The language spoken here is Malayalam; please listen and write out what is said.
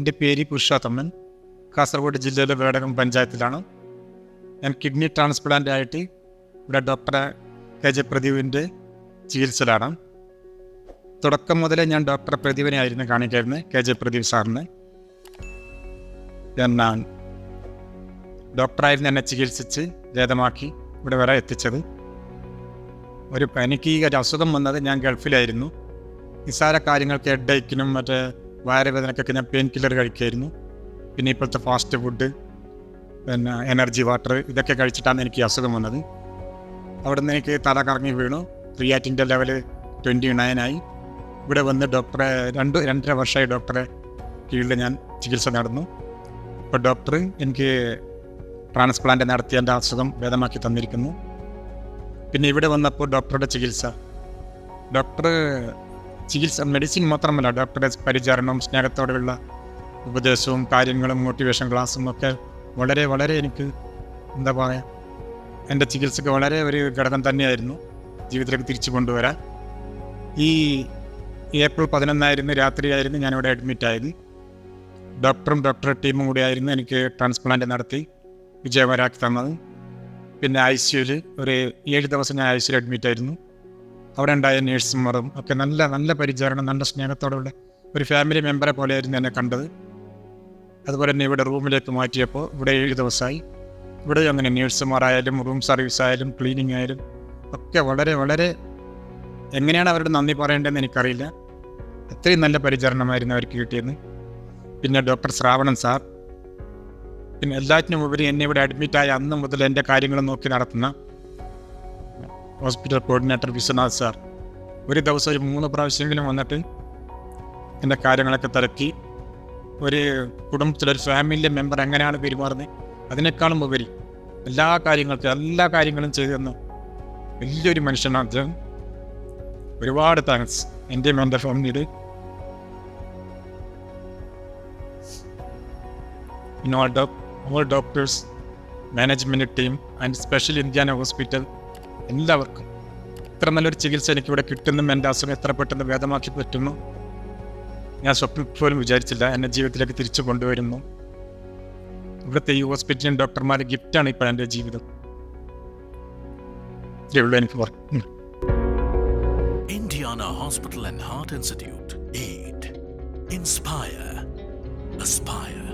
എന്റെ പേര് പുരുഷോത്തമൻ കാസർഗോഡ് ജില്ലയിലെ വേടകം പഞ്ചായത്തിലാണ്. ഞാൻ കിഡ്നി ട്രാൻസ്പ്ലാന്റ് ആയിട്ട് ഇവിടെ ഡോക്ടറെ കെ ജെ പ്രദീപിന്റെ ചികിത്സയിലാണ്. തുടക്കം മുതലേ ഞാൻ ഡോക്ടർ പ്രദീപിനെ ആയിരുന്നു കാണിക്കായിരുന്നത് കെ ജെ പ്രദീപ് സാറിന്. എന്നാൽ ഡോക്ടറായിരുന്നു എന്നെ ചികിത്സിച്ച് ഭേദമാക്കി ഇവിടെ വരെ എത്തിച്ചത്. ഒരു എനിക്ക് ഈ ഒരു അസുഖം വന്നത് ഞാൻ ഗൾഫിലായിരുന്നു. നിസ്സാര കാര്യങ്ങൾക്ക് ഹെഡ് ഹെഡേക്കിനും മറ്റേ വയറുവേദനക്കൊക്കെ ഞാൻ പെയിൻ കില്ലർ കഴിക്കുമായിരുന്നു പിന്നെ ഇപ്പോഴത്തെ ഫാസ്റ്റ് ഫുഡ് പിന്നെ എനർജി വാട്ടർ ഇതൊക്കെ കഴിച്ചിട്ടാണ് എനിക്ക് അസുഖം വന്നത്. അവിടെ നിന്ന് എനിക്ക് തല കറങ്ങി വീണു. ക്രിയാറ്റിന്റെ ലെവൽ ട്വന്റി നയനായി ഇവിടെ വന്ന് ഡോക്ടറെ രണ്ട് രണ്ടര വർഷമായി ഡോക്ടറെ കീഴിൽ ഞാൻ ചികിത്സ നടന്നു. ഇപ്പോൾ ഡോക്ടർ എനിക്ക് ട്രാൻസ്പ്ലാന്റ് നടത്തി എന്റെ അസുഖം ഭേദമാക്കി തന്നിരിക്കുന്നു. പിന്നെ ഇവിടെ വന്നപ്പോൾ ഡോക്ടറുടെ ചികിത്സ. ഡോക്ടർ ചികിത്സ മെഡിസിൻ മാത്രമല്ല ഡോക്ടറുടെ പരിചരണം സ്നേഹത്തോടെയുള്ള ഉപദേശവും കാര്യങ്ങളും മോട്ടിവേഷൻ ക്ലാസ്സും ഒക്കെ വളരെ വളരെ എനിക്ക് എന്താ പറയുക എന്റെ ചികിത്സക്ക് വളരെ ഒരു ഘടകം തന്നെയായിരുന്നു ജീവിതത്തിലേക്ക് തിരിച്ചു കൊണ്ടുവരാൻ. ഈ ഏപ്രിൽ പതിനൊന്നായിരുന്നു രാത്രിയായിരുന്നു ഞാനിവിടെ അഡ്മിറ്റായത് ഡോക്ടറും ഡോക്ടറെ ടീമും കൂടിയായിരുന്നു എനിക്ക് ട്രാൻസ്പ്ലാന്റ് നടത്തി വിജയകരമാക്കി തന്നത്. പിന്നെ ഐ സിയുവിൽ ഒരു ഏഴ് ദിവസം ഞാൻ ഐ സിയിൽ അഡ്മിറ്റ് ആയിരുന്നു. അവിടെ ഉണ്ടായ നേഴ്സുമാരും ഒക്കെ നല്ല നല്ല പരിചരണം നല്ല സ്നേഹത്തോടുള്ള ഒരു ഫാമിലി മെമ്പറെ പോലെയായിരുന്നു എന്നെ കണ്ടത്. അതുപോലെ തന്നെ ഇവിടെ റൂമിലേക്ക് മാറ്റിയപ്പോൾ ഇവിടെ ഏഴ് ദിവസമായി. ഇവിടെ അങ്ങനെ നേഴ്സുമാരായാലും റൂം സർവീസ് ആയാലും ക്ലീനിങ് ആയാലും ഒക്കെ വളരെ വളരെ എങ്ങനെയാണ് അവരുടെ നന്ദി പറയേണ്ടതെന്ന് എനിക്കറിയില്ല. അത്രയും നല്ല പരിചരണമായിരുന്നു അവർക്ക് കിട്ടിയത്. പിന്നെ ഡോക്ടർ ശ്രാവണൻ സാർ പിന്നെ എല്ലാറ്റിനും ഉപരി എന്നെ ഇവിടെ അഡ്മിറ്റായ അന്ന് മുതൽ എന്റെ കാര്യങ്ങൾ നോക്കി നടത്തുന്ന ഹോസ്പിറ്റൽ കോർഡിനേറ്റർ വിശ്വനാഥ് സാർ ഒരു ദിവസം ഒരു മൂന്ന് പ്രാവശ്യമെങ്കിലും വന്നിട്ട് എന്റെ കാര്യങ്ങളൊക്കെ തിരക്കി. ഒരു കുടുംബത്തിലൊരു ഫാമിലി മെമ്പർ എങ്ങനെയാണ് പെരുമാറുന്നത് അതിനേക്കാളും ഉപരി എല്ലാ കാര്യങ്ങൾക്കും എല്ലാ കാര്യങ്ങളും ചെയ്തു തന്ന വലിയൊരു മനുഷ്യനാണ് അദ്ദേഹം. ഒരുപാട് താങ്ക്സ് എന്റെയും എന്റെ ഫാമിലിയിൽ in all, doc- all doctors, management team and special Indiana hospital എല്ലാവർക്കും ഇത്ര നല്ലൊരു ചികിത്സ എനിക്കിവിടെ കിട്ടുന്നു എന്റെ അസുഖം എത്ര പെട്ടെന്ന് ഭേദമാക്കി പറ്റുന്നു ഞാൻ സ്വപ്നം പോലും വിചാരിച്ചില്ല എന്നെ ജീവിതത്തിലേക്ക് തിരിച്ചു കൊണ്ടുവരുന്നു ഇവിടുത്തെ ഈ ഹോസ്പിറ്റലിന്റെ ഡോക്ടർമാരുടെ ഗിഫ്റ്റാണ് ഇപ്പോൾ എന്റെ ജീവിതം എനിക്ക് Indiana Hospital and Heart Institute. Aid. Inspire. Aspire.